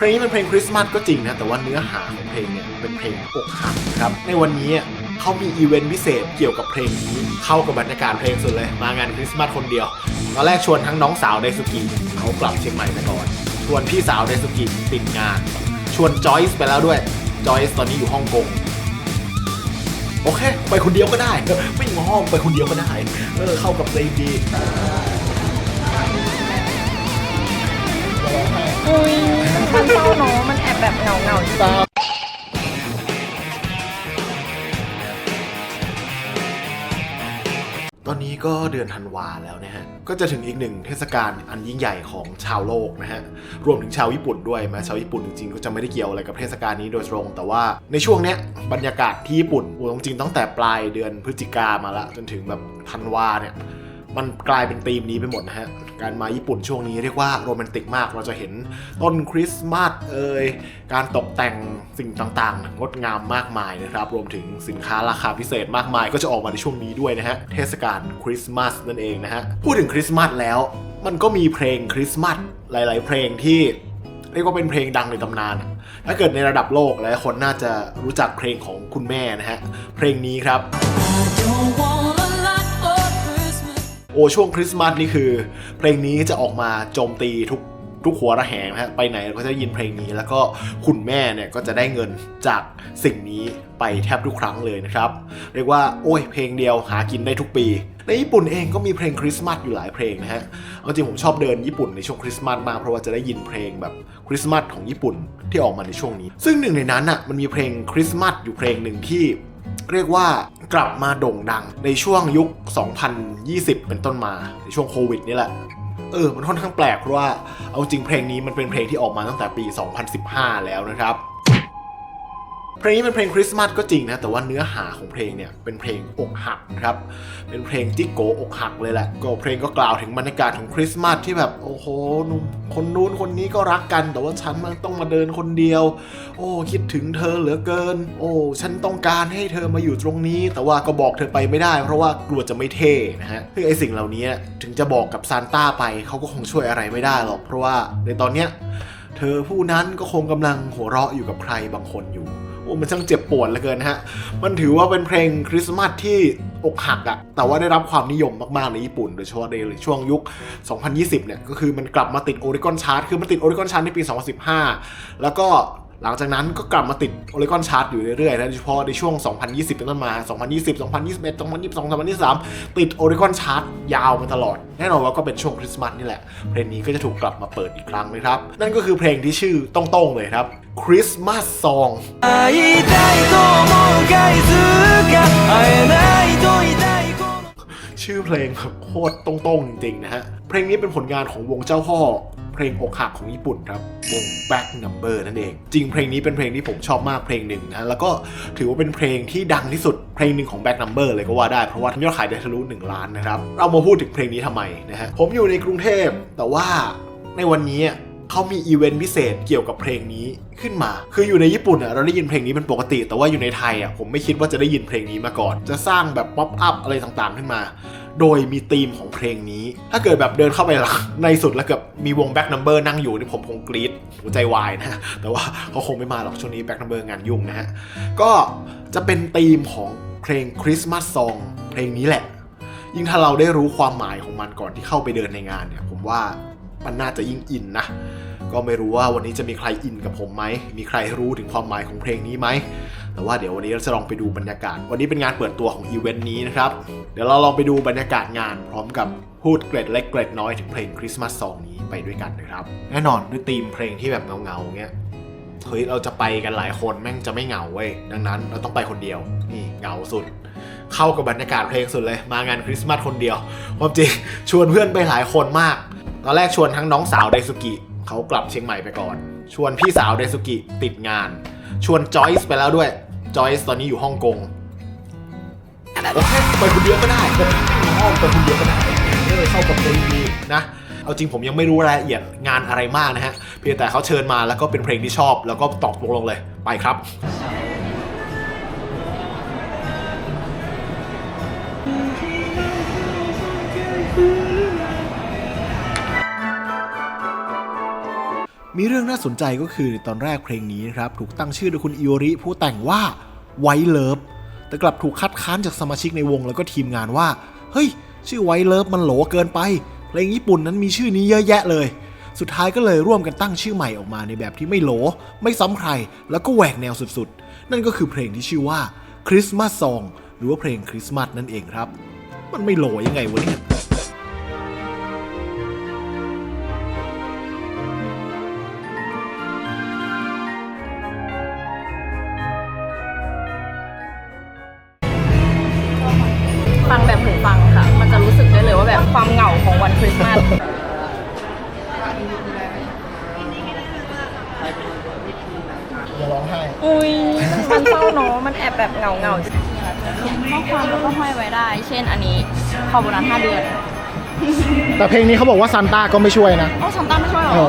เพลงนี้เป็นเพลงคริสต์มาสก็จริงนะแต่ว่าเนื้อหาของเพลงเนี่ยเป็นเพลงอกหักนะครับในวันนี้เขามีอีเวนต์พิเศษเกี่ยวกับเพลงนี้เข้ากับบรรยากาศเพลงสุดเลย มางานคริสต์มาสคนเดียวตอนแรกชวนทั้งน้องสาวไดสุกิเขากลับเชียงใหม่ไปก่อนชวนพี่สาวไดสุกิติดงาน ชวนจอยส์ไปแล้วด้วยจอยส์ตอนนี้อยู่ฮ่องกงโอเค ไปคนเดียวก็ได้ ไม่ง้อไปคนเดียวก็ได้เออเข้ากับเพลงดี อุ้ยมันเศร้าเนาะมันแอบแบบเหงาเงาๆตามตอนนี้ก็เดือนธันวาแล้วนะฮะ ก็จะถึงอีกหนึ่งเทศกาลอันยิ่งใหญ่ของชาวโลกนะฮะ รวมถึงชาวญี่ปุ่นด้วยแม้ชาวญี่ปุ่นจริงๆ ก็จะไม่ได้เกี่ยวอะไรกับเทศกาลนี้โดยตรง แต่ว่าในช่วงเนี้ยบรรยากาศที่ญี่ปุ่นโอ้จริงๆตั้งแต่ปลายเดือนพฤศจิกามาละจนถึงแบบธันวาเนี่ย มันกลายเป็นธีมนี้ไปหมดนะฮะ การมาญี่ปุ่นช่วงนี้เรียกว่าโรแมนติกมาก เราจะเห็นต้นคริสต์มาสเอ่ยการตกแต่งสิ่งต่างๆ งดงามมากมายนะครับ รวมถึงสินค้าราคาพิเศษมากมาย ก็จะออกมาในช่วงนี้ด้วยนะฮะ เทศกาลคริสต์มาสนั่นเองนะฮะ พูดถึงคริสต์มาสแล้ว มันก็มีเพลงคริสต์มาสหลาย ๆ เพลงที่เรียกว่าเป็นเพลงดังในตำนาน ถ้าเกิดในระดับโลกหลายคนน่าจะรู้จักเพลงของคุณแม่นะฮะ เพลงนี้ครับ โอ้ช่วงคริสต์มาสนี่คือ เพลงนี้จะออกมาโจมตีทุกทุกหัวระแหงนะฮะไปไหนก็จะได้ยินเพลงนี้ แล้วก็คุณแม่เนี่ยก็จะได้เงินจากสิ่งนี้ไปแทบทุกครั้งเลยนะครับ เรียกว่าโอ้ยเพลงเดียวหากินได้ทุกปี ในญี่ปุ่นเองก็มีเพลงคริสต์มาสอยู่หลายเพลงนะฮะเอาจริงผมชอบเดินญี่ปุ่นในช่วงคริสต์มาสมากเพราะว่าจะได้ยินเพลงแบบคริสต์มาสของญี่ปุ่นที่ออกมาในช่วงนี้ ซึ่งหนึ่งในนั้นอะมันมีเพลงคริสต์มาสอยู่เพลงหนึ่งที่เรียกว่า กลับมาโด่งดังในช่วงยุค 2020 เป็นต้นมาในช่วงโควิดนี่แหละเออ มันค่อนข้างแปลกเพราะว่า เอาจริงเพลงนี้มันเป็นเพลงที่ออกมาตั้งแต่ปี 2015 แล้วนะครับ เพลงนี้เป็นเพลงคริสต์มาสก็จริงนะ แต่ว่าเนื้อหาของเพลงเนี่ยเป็นเพลงอกหักนะครับ เป็นเพลงจิโกอกหักเลยแหละ ก็เพลงก็กล่าวถึงบรรยากาศของคริสต์มาสที่แบบโอ้โหหนุ่มคนนู้นคนนี้ก็รักกัน แต่ว่าฉันมันต้องมาเดินคนเดียว โอ้คิดถึงเธอเหลือเกิน โอ้ฉันต้องการให้เธอมาอยู่ตรงนี้ แต่ว่าก็บอกเธอไปไม่ได้ เพราะว่ากลัวจะไม่เท่นะฮะซึ่งไอสิ่งเหล่านี้ถึงจะบอกกับซานต้าไปเขาก็คงช่วยอะไรไม่ได้หรอกเพราะว่าในตอนเนี้ยเธอผู้นั้นก็คงกำลังหัวเราะอยู่กับใครบางคนอยู่ มันช่างเจ็บปวดเหลือเกินนะฮะ มันถือว่าเป็นเพลงคริสต์มาสที่อกหักอะแต่ว่าได้รับความนิยมมาก ๆ ในญี่ปุ่น โดยเฉพาะในช่วงยุค 2020 เนี่ย ก็คือมันกลับมาติดโอริกอนชาร์ตคือมันติดโอริกอนชาร์ตในปี 2015 แล้วก็ หลังจากนั้นก็กลับมาติดโอเลกอนชาร์ตอยู่เรื่อยๆนะโดยเฉพาะในช่วง 2020 เป็นต้นมา 2020 2021 2022 2023 ติดโอเลกอนชาร์ตยาวมาตลอด แน่นอนว่าก็เป็นช่วงคริสต์มาสนี่แหละ เพลงนี้ก็จะถูกกลับมาเปิดอีกครั้งนะครับ นั่นก็คือเพลงที่ชื่อต้องๆเลยครับคริสต์มาสซองชื่อเพลงแบบโคตรตรงๆจริงๆนะฮะ เพลงนี้เป็นผลงานของวงเจ้าพ่อ เพลงอกหักของญี่ปุ่นครับวง Back Number นั่นเอง จริงเพลงนี้เป็นเพลงที่ผมชอบมากเพลงหนึ่งนะแล้วก็ถือว่าเป็นเพลงที่ดังที่สุดเพลงหนึ่งของ Back Number เลยก็ว่าได้ เพราะว่าทำยอดขายได้ทะลุ1ล้านนะครับ เรามาพูดถึงเพลงนี้ทำไมนะฮะผมอยู่ในกรุงเทพแต่ว่าในวันนี้ เขามีอีเวนต์พิเศษเกี่ยวกับเพลงนี้ขึ้นมา คืออยู่ในญี่ปุ่นอะเราได้ยินเพลงนี้เป็นปกติ แต่ว่าอยู่ในไทยอะผมไม่คิดว่าจะได้ยินเพลงนี้มาก่อน จะสร้างแบบป๊อปอัพอะไรต่างๆขึ้นมา โดยมีธีมของเพลงนี้ ถ้าเกิดแบบเดินเข้าไปหลังในสุดแล้วเกิดมีวงแบ็กนัมเบอร์นั่งอยู่นี่ผมคงกรี๊ดหัวใจวายนะแต่ว่าเขาคงไม่มาหรอกช่วงนี้แบ็กนัมเบอร์งานยุ่งนะฮะก็จะเป็นธีมของเพลงคริสต์มาสซองเพลงนี้แหละยิ่งถ้าเราได้รู้ความหมายของมันก่อนที่เข้าไปเดินในงานเนี่ย ผมว่า มันน่าจะยิ่งอินนะ ก็ไม่รู้ว่าวันนี้จะมีใครอินกับผมไหม มีใครรู้ถึงความหมายของเพลงนี้ไหม แต่ว่าเดี๋ยววันนี้เราจะลองไปดูบรรยากาศ วันนี้เป็นงานเปิดตัวของอีเวนต์นี้นะครับ เดี๋ยวเราลองไปดูบรรยากาศงานพร้อมกับพูดเกร็ดเล็กเกร็ดน้อยถึงเพลงคริสต์มาสซองนี้ไปด้วยกันนะครับ แน่นอนด้วยธีมเพลงที่แบบเงาๆเงี้ยเฮ้ยเราจะไปกันหลายคนแม่งจะไม่เหงาเว้ยดังนั้นเราต้องไปคนเดียวนี่เหงาสุด เข้ากับบรรยากาศเพลงสุดเลย มางานคริสต์มาสคนเดียวความจริงชวนเพื่อนไปหลายคนมาก ตอนแรกชวนทั้งน้องสาวไดสุกิเขากลับเชียงใหม่ไปก่อน ชวนพี่สาวไดสุกิติดงาน ชวนจอยส์ไปแล้วด้วยจอยส์ตอนนี้อยู่ฮ่องกงโอเคไปคนเดียวก็ได้ไม่ง้องไปคนเดียวก็ได้เออเข้ากับเพลงดีนะเอาจริงผมยังไม่รู้รายละเอียดงานอะไรมากนะฮะ เพียงแต่เขาเชิญมาแล้วก็เป็นเพลงที่ชอบ แล้วก็ตอบตกลงเลยไปครับ มีเรื่องน่าสนใจก็คือตอนแรกเพลงนี้นะครับถูกตั้งชื่อโดยคุณอิโอริผู้แต่งว่าไวเลิฟแต่กลับถูกคัดค้านจากสมาชิกในวงแล้วก็ทีมงานว่า เฮ้ย ชื่อไวเลิฟมันโหลเกินไปเพลงญี่ปุ่นนั้นมีชื่อนี้เยอะแยะเลย สุดท้ายก็เลยร่วมกันตั้งชื่อใหม่ออกมาในแบบที่ไม่โหล ไม่ซ้ำใคร แล้วก็แหวกแนวสุดๆ นั่นก็คือเพลงที่ชื่อว่าคริสต์มาสซองหรือว่าเพลงคริสต์มาสนั่นเองครับ มันไม่โหลยังไงวะเนี่ย อย่าร้องไห้ อุ้ยมันเศร้าเนาะมันแอบแบบเงาเงาข้อความเราก็ห้อยไว้ได้ เช่นอันนี้ขอบรันห้าเดือนแต่เพลงนี้เขาบอกว่าซานต้าก็ไม่ช่วยนะอ๋อซานต้าไม่ช่วยหรอ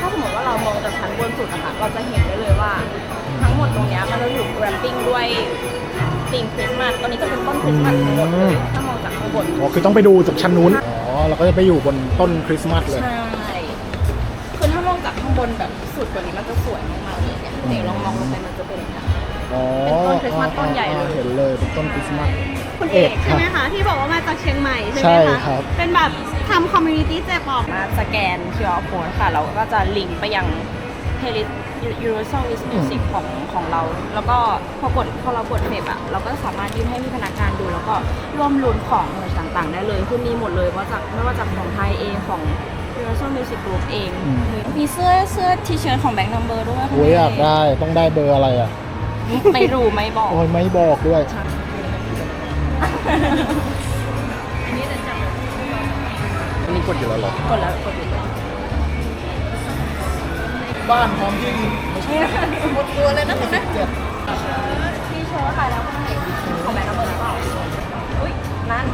ถ้าสมมติว่าเรามองจากชั้นบนสุดนะคะเราจะเห็นได้เลยว่า ทั้งหมดตรงนี้มันจะอยู่แรมปิ้งด้วยตีมคริสต์มาสตอนนี้จะเป็นต้นคริสต์มาสทั้งหมดเลยถ้ามองจากข้างบนอ๋อคือต้องไปดูจากชั้นนู้นอ๋อเราก็จะไปอยู่บนต้นคริสต์มาสเลย บนแบบสุดกว่านี้มันจะสวยมากๆเลยเนี่ยเดี๋ยวลองมองลงไปมันจะเป็นอย่างนี้อ๋อเป็นต้นคริสต์มาสต้นใหญ่เลย เห็นเลยเป็นต้นคริสต์มาส คุณเอกใช่ไหมคะที่บอกว่ามาจากเชียงใหม่ใช่ไหมใช่คะครับ เป็นแบบทำคอมมูนิตี้เจปอบมาสแกน QR code ค่ะ เราก็จะลิงก์ไปยัง playlist Universal List Music ของของเรา แล้วก็พอกดพอเรากดเฟบอะเราก็สามารถยื่นให้พี่พนักงานดู แล้วก็ร่วมลุ้นของเมอร์ต่างๆ ได้เลยคือมีหมดเลยว่าจากไม่ว่าจากของไทยเองของ Universal Music Group เอง อืม มีเสื้อเสื้อทีเชิ้ตของ Back Number ด้วยค่ะโอ้ยอยากได้ต้องได้เบอร์อะไรอะ ไม่รู้ไม่บอก โอ้ยไม่บอกด้วย อันนี้กดอยู่แล้วเหรอกดแล้วกดอยู่เลยบ้านพร้อมที่ดินหมดตัวเลยนะคุณนะที่โชว์ขายแล้วก็ได้ของแบงค์ระเบิดหรือเปล่าอุ้ยนั่น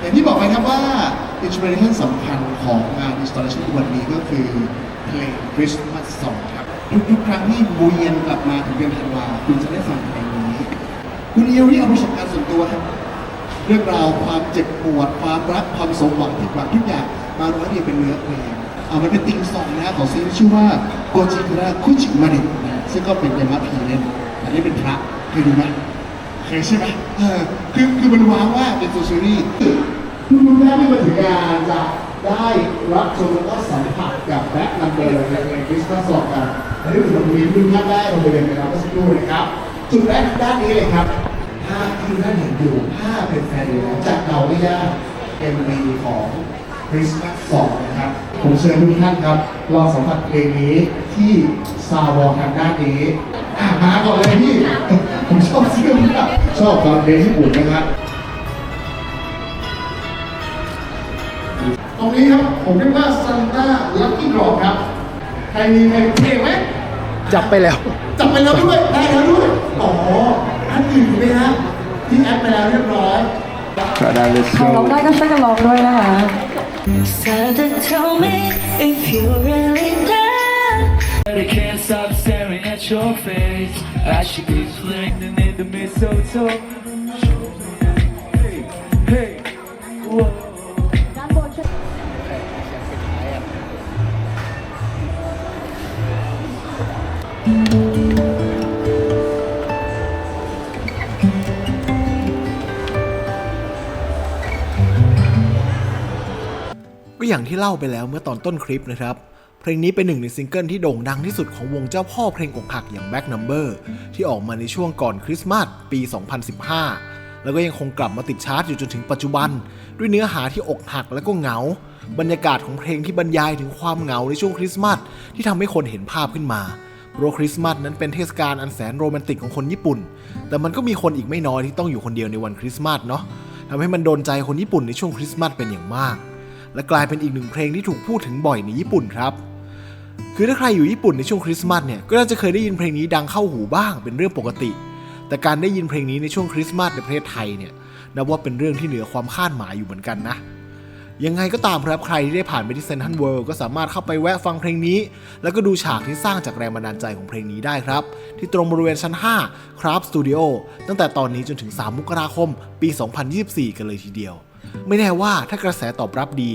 อย่างที่บอกไปครับว่าอินสปิเรชันสำคัญของงาน installation วันนี้ก็คือเพลง Christmas Song ครับทุกๆครั้งที่บูเยนกลับมาถึงเดือนธันวาคุณจะได้ฟังเพลงนี้ คุณเอียวนี่เอาประสบการณ์ส่วนตัวครับ เรื่องราวความเจ็บปวด ความรักความสมหวังผิดหวังทุกอย่างมาร้อยเรียงเป็นเนื้อเพลงเอามันเป็นติงซองนะของซีรีส์ชื่อว่าโกจิคุระคุจิมาเดะนะซึ่งก็เป็นยามาพีเล่นอันนี้เป็นพระเคยดูไหม เคยใช่ไหมเออคือคือมันว้าวว่าเป็นตัวซีรีส์ทุกทุกท่านที่มาถึงงานจะได้รับชมแล้วก็สัมผัสกับแบ็คนัมเบอร์ในเพลงคริสต์มาสสองกันอันนี้ถือว่ามีทุกท่านได้มาบริเวณกันแล้วก็สักครู่นะครับจุดแรกด้านนี้เลยครับภาพที่ท่านเห็นอยู่ถ้าเป็นแฟนอยู่แล้วจะเดาไม่ยากเอ็มวีของ คริสต์มาสสองนะครับ ผมเชิญทุกท่านครับลองสัมผัสเพลงนี้ที่ซาวอกันด้านนี้อะมาก่อนเลยพี่ ผมชอบเสื้อมากชอบฟังเพลงญี่ปุ่นนะครับตรงนี้ครับ ผมเรียกว่าซันต้าลัคกี้ดรอปครับ ใครมีเพลงเพลงไหมจับไปแล้ว จับไปแล้วด้วยได้แล้วด้วยอ๋ออันอื่นไหมฮะที่แอดไปแล้วเรียบร้อยร้องได้ก็ช่วยกันร้องด้วยนะคะ Santa, tell me if you really care. But I can't stop staring at your face. I should be flaming in the mistletoe. อย่างที่เล่าไปแล้วเมื่อตอนต้นคลิปนะครับ เพลงนี้เป็นหนึ่งในซิงเกิลที่โด่งดังที่สุดของวงเจ้าพ่อเพลงอกหักอย่าง Back Number ที่ออกมาในช่วงก่อนคริสต์มาสปี 2015 แล้วก็ยังคงกลับมาติดชาร์ตอยู่จนถึงปัจจุบัน ด้วยเนื้อหาที่อกหักและก็เหงา บรรยากาศของเพลงที่บรรยายถึงความเหงาในช่วงคริสต์มาสที่ทำให้คนเห็นภาพขึ้นมาเพราะคริสต์มาสนั้นเป็นเทศกาลอันแสนโรแมนติกของคนญี่ปุ่น แต่มันก็มีคนอีกไม่น้อยที่ต้องอยู่คนเดียวในวันคริสต์มาสเนาะทำให้มันโดนใจคนญี่ปุ่นในช่วงคริสต์มาสเป็นอย่างมาก และกลายเป็นอีกหนึ่งเพลงที่ถูกพูดถึงบ่อยในญี่ปุ่นครับ คือถ้าใครอยู่ญี่ปุ่นในช่วงคริสต์มาสเนี่ย ก็น่าจะเคยได้ยินเพลงนี้ดังเข้าหูบ้างเป็นเรื่องปกติ แต่การได้ยินเพลงนี้ในช่วงคริสต์มาสในประเทศไทยเนี่ย นับว่าเป็นเรื่องที่เหนือความคาดหมายอยู่เหมือนกันนะ ยังไงก็ตามครับใครที่ได้ผ่านไปที่เซนทรัลเวิลด์ก็สามารถเข้าไปแวะฟังเพลงนี้ แล้วก็ดูฉากที่สร้างจากแรงบันดาลใจของเพลงนี้ได้ครับ ที่ตรงบริเวณชั้น 5 ครับสตูดิโอตั้งแต่ตอนนี้จนถึง 3 มกราคม ปี 2024 กันเลยทีเดียว ไม่แน่ว่าถ้ากระแสตอบรับดี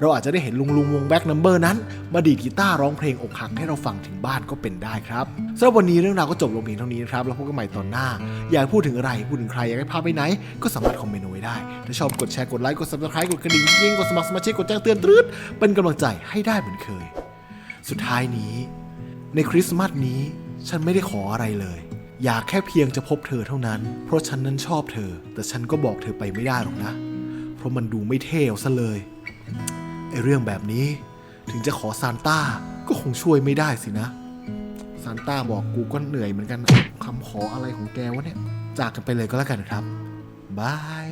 เราอาจจะได้เห็นลุงลุงวงแบ็กนัมเบอร์นั้น มาดีดกีตาร์ร้องเพลงอกหักให้เราฟังถึงบ้านก็เป็นได้ครับสำหรับวันนี้เรื่องราวก็จบลงเพียงเท่านี้นะครับแล้วพบกันใหม่ตอนหน้า อยากพูดถึงอะไรพูดถึงใครอยากให้พาไปไหน ก็สามารถคอมเมนต์ไว้ได้ถ้าชอบกดแชร์กดไลค์กด subscribe กดกระดิ่งยิ่งกดสมัครสมาชิกกดแจ้งเตือนตรืดเป็นกำลังใจให้ได้เหมือนเคย สุดท้ายนี้ ในคริสต์มาสนี้ ฉันไม่ได้ขออะไรเลยอยากแค่เพียงจะพบเธอเท่านั้น เพราะฉันนั้นชอบเธอ แต่ฉันก็บอกเธอไปไม่ได้หรอกนะ เพราะมันดูไม่เท่ซะเลยไอเรื่องแบบนี้ถึงจะขอซานต้าก็คงช่วยไม่ได้สินะซานต้าบอกกูก็เหนื่อยเหมือนกันคำขออะไรของแกวะเนี่ย จากกันไปเลยก็แล้วกันครับบาย